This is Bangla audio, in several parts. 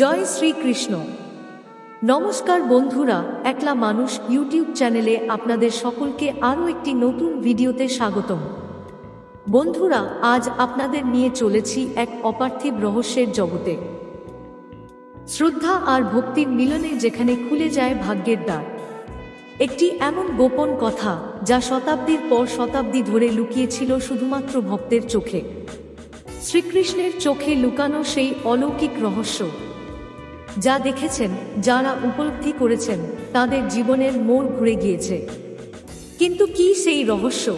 জয় শ্রীকৃষ্ণ নমস্কার বন্ধুরা, একলা মানুষ ইউটিউব চ্যানেলে আপনাদের সকলকে আরও একটি নতুন ভিডিওতে স্বাগতম। বন্ধুরা, আজ আপনাদের নিয়ে চলেছি এক অপার্থিব রহস্যের জগতে। শ্রদ্ধা আর ভক্তির মিলনে যেখানে খুলে যায় ভাগ্যের দ্বার। একটি এমন গোপন কথা যা শতাব্দীর পর শতাব্দী ধরে লুকিয়েছিল শুধুমাত্র ভক্তের চোখে। শ্রীকৃষ্ণের চোখে লুকানো সেই অলৌকিক রহস্য যা দেখেছেন, যারা উপলব্ধি করেছেন, তাদের জীবনের মোড় ঘুরে গিয়েছে। কিন্তু কি সেই রহস্য?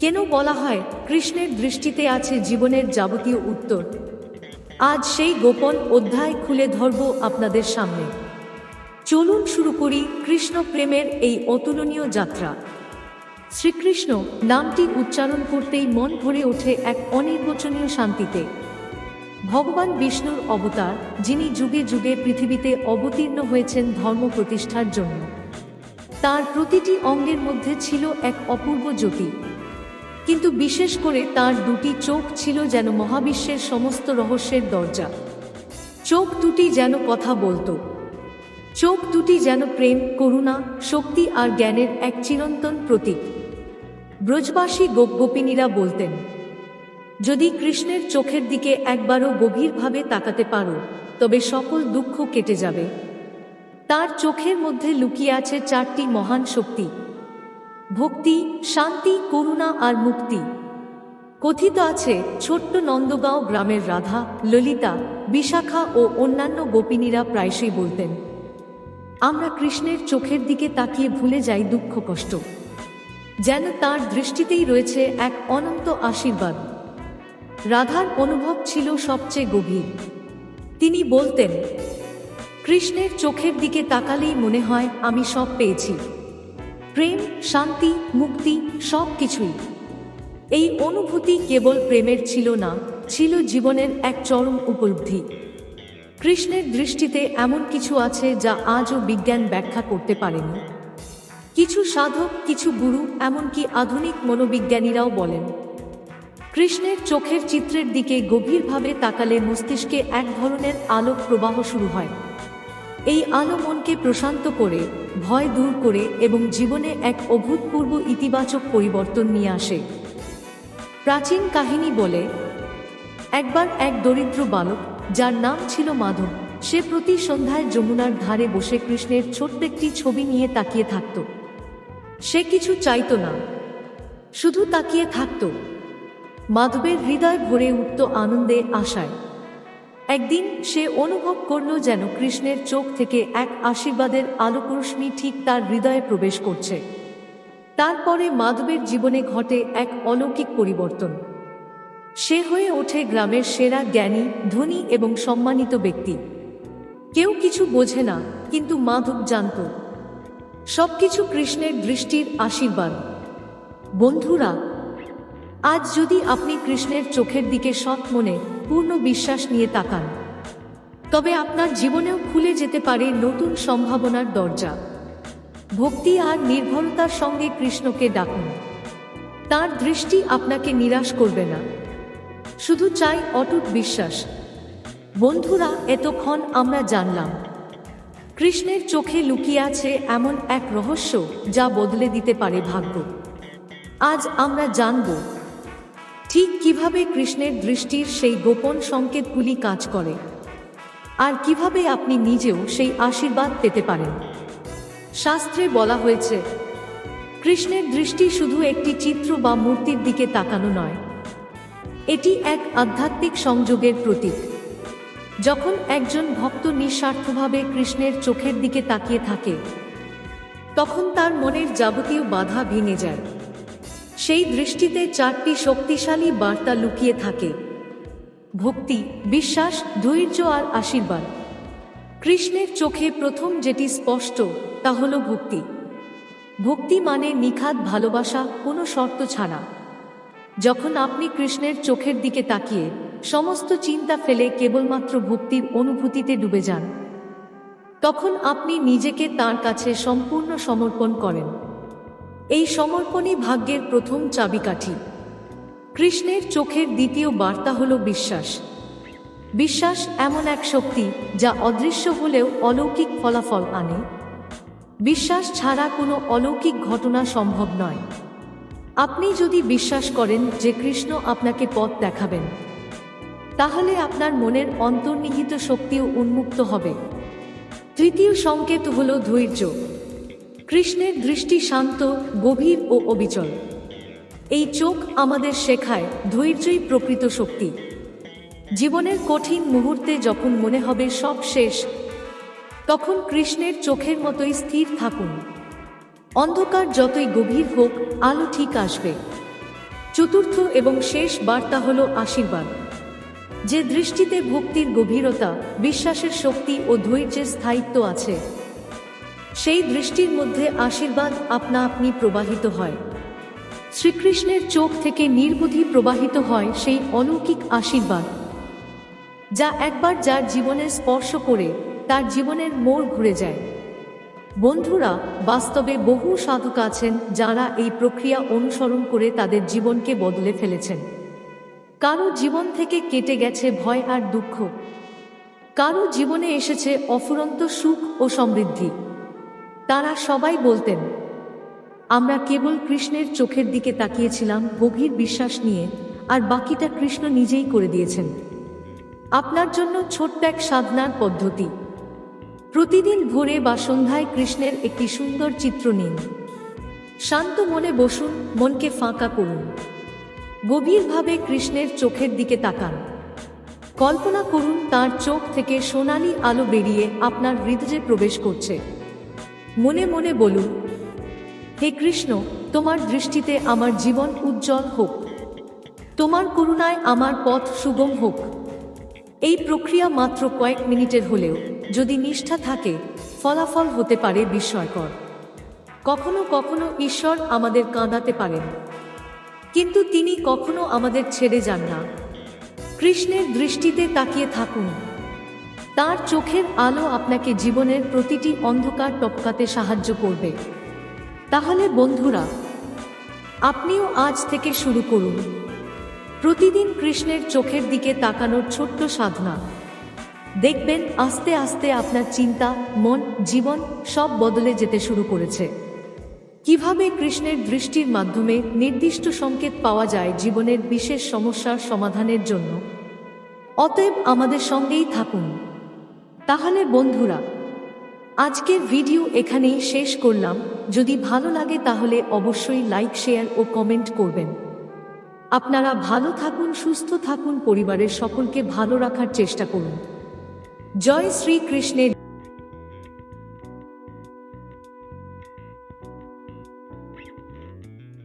কেন বলা হয় কৃষ্ণের দৃষ্টিতে আছে জীবনের যাবতীয় উত্তর? আজ সেই গোপন অধ্যায় খুলে ধরব আপনাদের সামনে। চলুন শুরু করি কৃষ্ণ প্রেমের এই অতুলনীয় যাত্রা। শ্রীকৃষ্ণ নামটি উচ্চারণ করতেই মন ভরে ওঠে এক অনির্বচনীয় শান্তিতে। ভগবান বিষ্ণুর অবতার, যিনি যুগে যুগে পৃথিবীতে অবতীর্ণ হয়েছেন ধর্ম প্রতিষ্ঠার জন্য। তার প্রতিটি অঙ্গের মধ্যে ছিল এক অপূর্ব জ্যোতি। কিন্তু বিশেষ করে তার দুটি চোখ ছিল যেন মহাবিশ্বের সমস্ত রহস্যের দরজা। চোখ দুটি যেন কথা বলতো। চোখ দুটি যেন প্রেম, করুণা, শক্তি আর জ্ঞানের এক চিরন্তন প্রতীক। ব্রজবাসী গোপ গোপিনীরা বলতেন যদি কৃষ্ণের চোখের দিকে একবারও গভীরভাবে তাকাতে পারো, তবে সকল দুঃখ কেটে যাবে। তার চোখের মধ্যে লুকিয়ে আছে চারটি মহান শক্তি। ভক্তি, শান্তি, করুণা আর মুক্তি। কথিত আছে, ছোট্ট নন্দগাঁও গ্রামের রাধা, ললিতা, বিশাখা ও অন্যান্য গোপিনীরা প্রায়শই বলতেন, আমরা কৃষ্ণের চোখের দিকে তাকিয়ে ভুলে যাই দুঃখ কষ্ট। যেন তার দৃষ্টিতেই রয়েছে এক অনন্ত আশীর্বাদ। রাধার অনুভব ছিল সবচেয়ে গভীর। তিনি বলতেন, কৃষ্ণের চোখের দিকে তাকালেই মনে হয় আমি সব পেয়েছি। প্রেম, শান্তি, মুক্তি, সব কিছুই। এই অনুভূতি কেবল প্রেমের ছিল না, ছিল জীবনের এক চরম উপলব্ধি। কৃষ্ণের দৃষ্টিতে এমন কিছু আছে যা আজও বিজ্ঞান ব্যাখ্যা করতে পারেনি। কিছু সাধক, কিছু গুরু, এমনকি আধুনিক মনোবিজ্ঞানীরাও বলেন কৃষ্ণের চোখের চিত্রের দিকে গভীরভাবে তাকালে মস্তিষ্কে এক ধরনের আলোক প্রবাহ শুরু হয়। এই আলো মনকে প্রশান্ত করে, ভয় দূর করে এবং জীবনে এক অভূতপূর্ব ইতিবাচক পরিবর্তন নিয়ে আসে। প্রাচীন কাহিনী বলে, একবার এক দরিদ্র বালক, যার নাম ছিল মাধব, সে প্রতি সন্ধ্যায় যমুনার ধারে বসে কৃষ্ণের ছোট্ট একটি ছবি নিয়ে তাকিয়ে থাকত। সে কিছু চাইতো না, শুধু তাকিয়ে থাকত। মাধবের হৃদয় ভরে উঠত আনন্দে আশায়। একদিন সে অনুভব করল যেন কৃষ্ণের চোখ থেকে এক আশীর্বাদের আলোকরশ্মি ঠিক তার হৃদয়ে প্রবেশ করছে। তারপরে মাধবের জীবনে ঘটে এক অলৌকিক পরিবর্তন। সে হয়ে ওঠে গ্রামের সেরা জ্ঞানী, ধনী এবং সম্মানিত ব্যক্তি। কেউ কিছু বোঝে না, কিন্তু মাধব জানত। সবকিছু কৃষ্ণের দৃষ্টির আশীর্বাদ। বন্ধুরা আজ যদি আপনি কৃষ্ণের চোখের দিকে সৎ মনে পূর্ণ বিশ্বাস নিয়ে তাকান, তবে আপনার জীবনেও খুলে যেতে পারে নতুন সম্ভাবনার দরজা। ভক্তি আর নির্ভরতার সঙ্গে কৃষ্ণকে ডাকুন। তার দৃষ্টি আপনাকে নিরাশ করবে না। শুধু চাই অটুট বিশ্বাস। বন্ধুরা, এতক্ষণ আমরা জানলাম, কৃষ্ণের চোখে লুকিয়ে আছে এমন এক রহস্য যা বদলে দিতে পারে ভাগ্য। আজ আমরা জানব ঠিক কীভাবে কৃষ্ণের দৃষ্টির সেই গোপন সংকেতগুলি কাজ করে? আর কীভাবে আপনি নিজেও সেই আশীর্বাদ পেতে পারেন? শাস্ত্রে বলা হয়েছে, কৃষ্ণের দৃষ্টি শুধু একটি চিত্র বা মূর্তির দিকে তাকানো নয়। এটি এক আধ্যাত্মিক সংযোগের প্রতীক। যখন একজন ভক্ত নিঃস্বার্থভাবে কৃষ্ণের চোখের দিকে তাকিয়ে থাকে, তখন তার মনের যাবতীয় বাধা ভেঙে যায়। সেই দৃষ্টিতে চারটি শক্তিশালী বার্তা লুকিয়ে থাকে। ভক্তি, বিশ্বাস, ধৈর্য আর আশীর্বাদ। কৃষ্ণের চোখে প্রথম যেটি স্পষ্ট, তা হল ভক্তি। ভক্তি মানে নিখাত ভালোবাসা, কোনো শর্ত ছাড়া। যখন আপনি কৃষ্ণের চোখের দিকে তাকিয়ে সমস্ত চিন্তা ফেলে কেবলমাত্র ভক্তির অনুভূতিতে ডুবে যান, তখন আপনি নিজেকে তার কাছে সম্পূর্ণ সমর্পণ করেন। এই সমর্পণই ভাগ্যের প্রথম চাবিকাঠি। কৃষ্ণের চোখের দ্বিতীয় বার্তা হল বিশ্বাস। বিশ্বাস এমন এক শক্তি যা অদৃশ্য হলেও অলৌকিক ফলাফল আনে। বিশ্বাস ছাড়া কোনো অলৌকিক ঘটনা সম্ভব নয়। আপনি যদি বিশ্বাস করেন যে কৃষ্ণ আপনাকে পথ দেখাবেন, তাহলে আপনার মনের অন্তর্নিহিত শক্তিও উন্মুক্ত হবে। তৃতীয় সংকেত হল ধৈর্য। কৃষ্ণের দৃষ্টি শান্ত, গভীর ও অবিচল। এই চোখ আমাদের শেখায় ধৈর্যই প্রকৃত শক্তি। জীবনের কঠিন মুহূর্তে যখন মনে হবে সব শেষ, তখন কৃষ্ণের চোখের মতোই স্থির থাকুন। অন্ধকার যতই গভীর হোক, আলো ঠিক আসবে। চতুর্থ এবং শেষ বার্তা হল আশীর্বাদ। যে দৃষ্টিতে ভক্তির গভীরতা, বিশ্বাসের শক্তি ও ধৈর্যের স্থায়িত্ব আছে সেই দৃষ্টির মধ্যে আশীর্বাদ আপনা আপনি প্রবাহিত হয়। শ্রীকৃষ্ণের চোখ থেকে নির্বুধি প্রবাহিত হয় সেই অলৌকিক আশীর্বাদ, যা একবার যার জীবনের স্পর্শ করে তার জীবনের মোড় ঘুরে যায়। বন্ধুরা, বাস্তবে বহু সাধক আছেন যারা এই প্রক্রিয়া অনুসরণ করে তাদের জীবনকে বদলে ফেলেছেন। কারও জীবন থেকে কেটে গেছে ভয় আর দুঃখ। কারও জীবনে এসেছে অফুরন্ত সুখ ও সমৃদ্ধি। তারা সবাই বলতেন, আমরা কেবল কৃষ্ণের চোখের দিকে তাকিয়েছিলাম গভীর বিশ্বাস নিয়ে, আর বাকিটা কৃষ্ণ নিজেই করে দিয়েছেন। আপনার জন্য ছোট্ট এক সাধনার পদ্ধতি। প্রতিদিন ভোরে বা সন্ধ্যায় কৃষ্ণের একটি সুন্দর চিত্র নিন। শান্ত মনে বসুন, মনকে ফাঁকা করুন। গভীরভাবে কৃষ্ণের চোখের দিকে তাকান। কল্পনা করুন তার চোখ থেকে সোনালি আলো বেরিয়ে আপনার হৃদয়ে প্রবেশ করছে। মনে মনে বলুন, হে কৃষ্ণ, তোমার দৃষ্টিতে আমার জীবন উজ্জ্বল হোক। তোমার করুণায় আমার পথ সুগম হোক। এই প্রক্রিয়া মাত্র কয়েক মিনিটের হলেও যদি নিষ্ঠা থাকে, ফলাফল হতে পারে বিস্ময়কর। কখনো কখনো ঈশ্বর আমাদের কাঁদাতে পারেন। কিন্তু তিনি কখনো আমাদের ছেড়ে যান না। কৃষ্ণের দৃষ্টিতে তাকিয়ে থাকুন। তার চোখের আলো আপনাকে জীবনের প্রতিটি অন্ধকার টপকাতে সাহায্য করবে। তাহলে বন্ধুরা, আপনিও আজ থেকে শুরু করুন। প্রতিদিন কৃষ্ণের চোখের দিকে তাকানোর ছোট্ট সাধনা। দেখবেন আস্তে আস্তে আপনার চিন্তা, মন, জীবন সব বদলে যেতে শুরু করেছে। কীভাবে কৃষ্ণের দৃষ্টির মাধ্যমে নির্দিষ্ট সংকেত পাওয়া যায় জীবনের বিশেষ সমস্যার সমাধানের জন্য, অতএব আমাদের সঙ্গেই থাকুন। তাহলে বন্ধুরা, আজকের ভিডিও এখানেই শেষ করলাম। যদি ভালো লাগে তাহলে অবশ্যই লাইক শেয়ার ও কমেন্ট করবেন। আপনারা ভালো থাকুন, সুস্থ থাকুন, পরিবারের সকলকে ভালো রাখার চেষ্টা করুন। জয় শ্রীকৃষ্ণের